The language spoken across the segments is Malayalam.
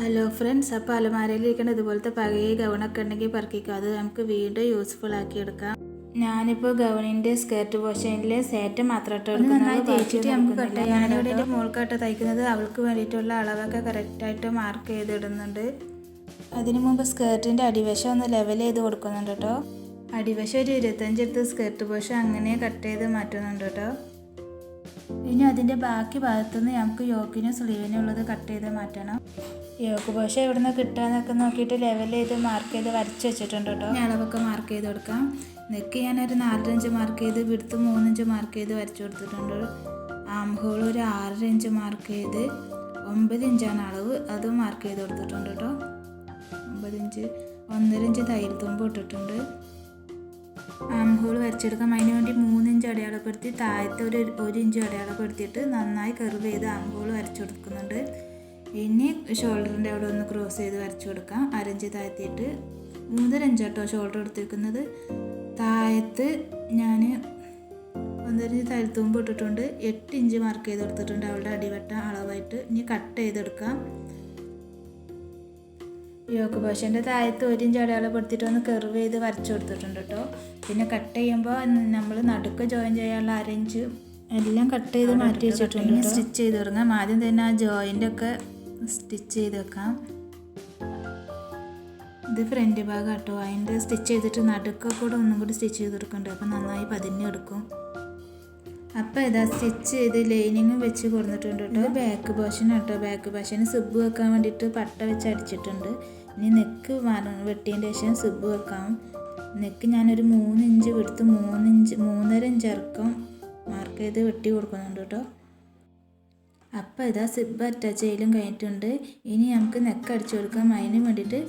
ഹലോ ഫ്രണ്ട്സ് അപ്പോൾ അലമാരയിലിരിക്കുന്ന ഇതുപോലത്തെ പഴയ ഗൗണൊക്കെ ഉണ്ടെങ്കിൽ പറക്കിക്കുക അത് നമുക്ക് വീണ്ടും യൂസ്ഫുൾ ആക്കി എടുക്കാം. ഞാനിപ്പോൾ ഗൗണിന്റെ സ്കേർട്ട് പോർഷനിലെ സേറ്റ് മാത്രം ഇട്ട് നന്നായി തേച്ചിട്ട് നമുക്ക് കട്ട് ഞാനിവിടെ എന്റെ മോൾക്കായിട്ട് തയ്ക്കുന്നത്. അവൾക്ക് വേണ്ടിയിട്ടുള്ള അളവൊക്കെ കറക്റ്റായിട്ട് മാർക്ക് ചെയ്തിടുന്നുണ്ട്. അതിനു മുമ്പ് സ്കേർട്ടിന്റെ അടിവശം ഒന്ന് ലെവൽ ചെയ്ത് കൊടുക്കുന്നുണ്ട് കേട്ടോ. അടിവശം ഒരു ഇരുപത്തഞ്ച് എടുത്ത് സ്കേർട്ട് പോഷൻ അങ്ങനെ കട്ട് ചെയ്ത് മാറ്റുന്നുണ്ട് കേട്ടോ. ഇനി അതിന്റെ ബാക്കി ഭാഗത്തുനിന്ന് നമുക്ക് യോക്കിനും സ്ലീവിനും ഉള്ളത് കട്ട് ചെയ്ത് മാറ്റണം. പോഷൻ എവിടെ നിന്ന് നോക്കിയിട്ട് ലെവൽ ചെയ്ത് മാർക്ക് ചെയ്ത് വരച്ച് വെച്ചിട്ടുണ്ട് കേട്ടോ. അളവൊക്കെ മാർക്ക് ചെയ്ത് കൊടുക്കാം. നെക്ക് ഞാനൊരു നാലരഞ്ച് മാർക്ക് ചെയ്ത് വിടുത്ത് മൂന്നഞ്ച് മാർക്ക് ചെയ്ത് വരച്ചു കൊടുത്തിട്ടുണ്ട്. ആം ഒരു ആറര ഇഞ്ച് മാർക്ക് ചെയ്ത് ഒമ്പത് ഇഞ്ചാണ് അളവ്. അത് മാർക്ക് ചെയ്ത് കൊടുത്തിട്ടുണ്ട് കേട്ടോ. ഒമ്പത് ഇഞ്ച് ഒന്നര ഇഞ്ച് തൈര് തുമ്പ് ഇട്ടിട്ടുണ്ട്. ആം വരച്ചെടുക്കാം. അതിന് വേണ്ടി മൂന്നിഞ്ച് അടയാളപ്പെടുത്തി താഴത്തെ ഒരു ഒരു ഇഞ്ച് അടയാളപ്പെടുത്തിയിട്ട് നന്നായി കർവ് ചെയ്ത് ആം വരച്ചു കൊടുക്കുന്നുണ്ട്. ഇനി ഷോൾഡറിന്റെ അവിടെ ഒന്ന് ക്രോസ് ചെയ്ത് വരച്ചു കൊടുക്കാം. അരഞ്ച് താഴ്ത്തിയിട്ട് മൂന്നര ഇഞ്ച് ഷോൾഡർ എടുത്തിരിക്കുന്നത്. താഴത്ത് ഞാൻ ഒന്നരഞ്ച് ഇഞ്ച് തഴുത്തുമ്പ് ഇട്ടിട്ടുണ്ട്. എട്ട് ഇഞ്ച് മാർക്ക് ചെയ്ത് കൊടുത്തിട്ടുണ്ട് അവളുടെ അടിവട്ട അളവായിട്ട്. ഇനി കട്ട് ചെയ്തെടുക്കാം. യോഗ പോഷന്റെ താഴത്ത് ഒരു ഇഞ്ച് അടയാളപ്പെടുത്തിയിട്ട് ഒന്ന് കെർവ് ചെയ്ത് വരച്ചു കൊടുത്തിട്ടുണ്ട് കേട്ടോ പിന്നെ കട്ട് ചെയ്യുമ്പോൾ നമ്മൾ നടുക്ക് ജോയിൻ ചെയ്യാനുള്ള അരഞ്ച് എല്ലാം കട്ട് ചെയ്ത് മാറ്റി വെച്ചിട്ടുണ്ട് സ്റ്റിച്ച് ചെയ്ത് തുടങ്ങാം ആദ്യം തന്നെ ആ ജോയിന്റ് ഒക്കെ സ്റ്റിച്ച് ചെയ്ത് വെക്കാം. ഇത് ഫ്രണ്ട് ഭാഗം കേട്ടോ. അതിന്റെ സ്റ്റിച്ച് ചെയ്തിട്ട് നടുക്കൊക്കെ കൂടെ ഒന്നും കൂടി സ്റ്റിച്ച് ചെയ്ത് അപ്പോൾ അപ്പം നന്നായി പതിഞ്ഞെടുക്കും അപ്പോൾ ഇതാ സ്റ്റിച്ച് ചെയ്ത് ലൈനിങ്ങും വെച്ച് കൊടുത്തിട്ടുണ്ട് കേട്ടോ. ബാക്ക് പോഷൻ കേട്ടോ. ബാക്ക് പോഷന് സിബ് വെക്കാൻ വേണ്ടിയിട്ട് പട്ട വെച്ച് അടിച്ചിട്ടുണ്ട്. ഇനി നെക്ക് വെട്ടിയതിന്റെ ശേഷം സിബ് വെക്കാം. നെക്ക് ഞാനൊരു മൂന്ന് ഇഞ്ച് മൂന്നിഞ്ച് മൂന്നര ഇഞ്ച് ഇറക്കം മാർക്ക് ചെയ്ത് വെട്ടി കൊടുക്കുന്നുണ്ട് കേട്ടോ. അപ്പോൾ ഇതാ സിബ് അറ്റാച്ച് ചെയ്യലും കഴിഞ്ഞിട്ടുണ്ട്. ഇനി നമുക്ക് നെക്ക് അടിച്ചു കൊടുക്കാം. അതിന് വേണ്ടിയിട്ട്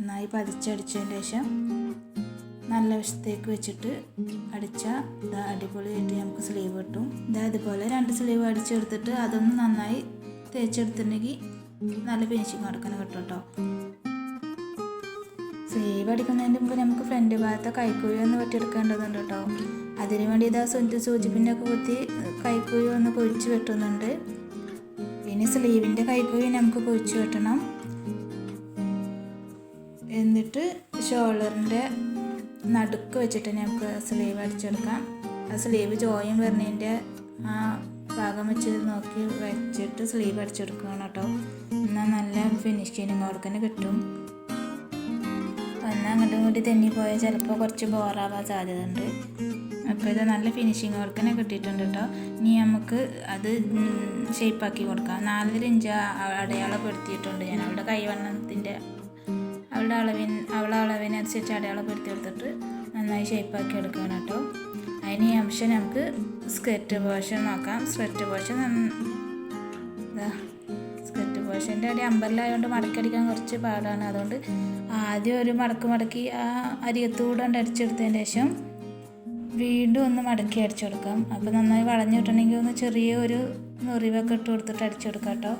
നന്നായി പതിച്ചടിച്ചതിന് ശേഷം നല്ല വശത്തേക്ക് വെച്ചിട്ട് അടിച്ചാൽ ഇതാ അടിപൊളിയായിട്ട് നമുക്ക് സ്ലീവ് കിട്ടും. ഇതാ അതുപോലെ രണ്ട് സ്ലീവ് അടിച്ചെടുത്തിട്ട് അതൊന്ന് നന്നായി തേച്ചെടുത്തിട്ടുണ്ടെങ്കിൽ നല്ല ഫിനിഷിങ് കൊടുക്കാൻ കിട്ടും കേട്ടോ സ്ലീവ് അടിക്കുന്നതിന് മുമ്പ് നമുക്ക് ഫ്രണ്ട് ഭാഗത്തെ കൈക്കുഴി ഒന്ന് വെട്ടിയെടുക്കേണ്ടതുണ്ട് കേട്ടോ. അതിനു വേണ്ടി ഇതാ സൂചി സൂചിപ്പിന്നൊക്കെ കുത്തി കൈക്കുഴി ഒന്ന് കുഴിച്ച് വെട്ടുന്നുണ്ട്. പിന്നെ സ്ലീവിന്റെ കൈക്കുഴി നമുക്ക് കുഴിച്ച് വെട്ടണം. എന്നിട്ട് ഷോൾഡറിന്റെ നടുക്ക് വെച്ചിട്ട് നമുക്ക് സ്ലീവ് അടിച്ചെടുക്കാം. ആ സ്ലീവ് ജോയിൻ വരുന്നതിന്റെ ആ ഭാഗം വെച്ച് നോക്കി വെച്ചിട്ട് സ്ലീവ് അടിച്ചെടുക്കണം കേട്ടോ. എന്നാൽ നല്ല ഫിനിഷിങ് തന്നെ കിട്ടും. എന്നാൽ അങ്ങോട്ടും ഇങ്ങോട്ടും തെന്നിപ്പോയാൽ ചിലപ്പോൾ കുറച്ച് ബോറാവാൻ സാധ്യത ഉണ്ട് അപ്പോൾ ഇത് നല്ല ഫിനിഷിങ് വർക്ക് തന്നെ കിട്ടിയിട്ടുണ്ട് കേട്ടോ. ഇനി നമുക്ക് അത് ഷേപ്പാക്കി കൊടുക്കാം. നാലര ഇഞ്ച് അടയാളപ്പെടുത്തിയിട്ടുണ്ട് ഞാൻ. അവിടെ കൈവണ്ണത്തിന്റെ അവളുടെ അളവിൻ അവളെ അളവിനനുസരിച്ച് അടയാളപ്പെടുത്തി എടുത്തിട്ട് നന്നായി ഷേപ്പാക്കി എടുക്കണം കേട്ടോ. അതിന് ഈ അംശം നമുക്ക് സ്കെറ്റ് പോഷൻ നോക്കാം. സ്കെറ്റ് പോർഷൻ സ്കെറ്റ് പോഷന്റെ അടി അമ്പലിലായതുകൊണ്ട് മടക്കടിക്കാൻ കുറച്ച് പാടാണ്. അതുകൊണ്ട് ആദ്യം ഒരു മടക്ക് മടക്കി ആ അരിയത്തൂടെ കൊണ്ട് അടിച്ചെടുത്തതിന് ശേഷം വീണ്ടും ഒന്ന് മടക്കി അടിച്ചെടുക്കാം അപ്പോൾ നന്നായി വളഞ്ഞു കിട്ടണമെങ്കിൽ ഒന്ന് ചെറിയ ഒരു മുറിവൊക്കെ ഇട്ട് കൊടുത്തിട്ട് അടിച്ചു കൊടുക്കാം കേട്ടോ.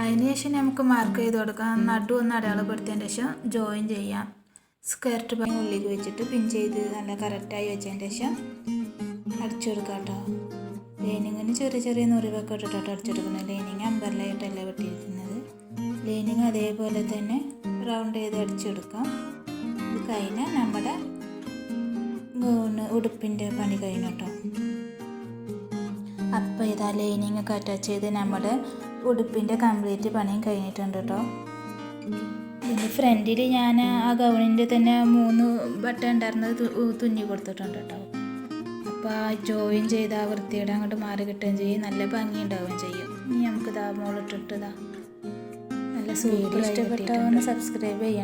അതിനുശേഷം നമുക്ക് മാർക്ക് ചെയ്ത് കൊടുക്കാം. നടു ഒന്ന് അടയാളപ്പെടുത്തിയതിന് ശേഷം ജോയിൻ ചെയ്യാം. സ്കേർട്ട് പണി ഉള്ളിൽ വെച്ചിട്ട് പിൻ ചെയ്ത് നല്ല കറക്റ്റായി വെച്ചതിന് ശേഷം അടിച്ചു കൊടുക്കാം കേട്ടോ. ലൈനിങ്ങിന് ചെറിയ ചെറിയ നുറിവൊക്കെ ഇട്ടിട്ട് അടിച്ചെടുക്കുന്നത് ലൈനിങ് അമ്പർലായിട്ടല്ല വെട്ടിയിരിക്കുന്നത്. ലൈനിങ് അതേപോലെ തന്നെ റൗണ്ട് ചെയ്ത് അടിച്ചെടുക്കാം ഇത് കഴിഞ്ഞാൽ നമ്മുടെ ഗൗണ് ഉടുപ്പിന്റെ പണി കഴിഞ്ഞു കേട്ടോ. അപ്പോൾ ഇതാ ലൈനിങ് ഒക്കെ അറ്റാച്ച് ചെയ്ത് നമ്മുടെ ഉടുപ്പിന്റെ കംപ്ലീറ്റ് പണിയും കഴിഞ്ഞിട്ടുണ്ട് കേട്ടോ. ഇതിന്റെ ഫ്രണ്ടിൽ ഞാൻ ആ ഗൗണിന്റെ തന്നെ മൂന്ന് ബട്ടൺ ഉണ്ടായിരുന്നത് തുന്നി കൊടുത്തിട്ടുണ്ട് കേട്ടോ. അപ്പോൾ ആ ജോയിൻ ചെയ്ത് ആ വൃത്തിയുടെ അങ്ങോട്ട് മാറി കിട്ടുകയും ചെയ്യും. നല്ല ഭംഗി ഉണ്ടാവുകയും ചെയ്യും. ഇനി നമുക്ക് ഇതാ മുകളിട്ടിട്ട് ഇതാ നല്ല സൂപ്പർ ഇഷ്ടപ്പെട്ടവന്ന് സബ്സ്ക്രൈബ് ചെയ്യാം.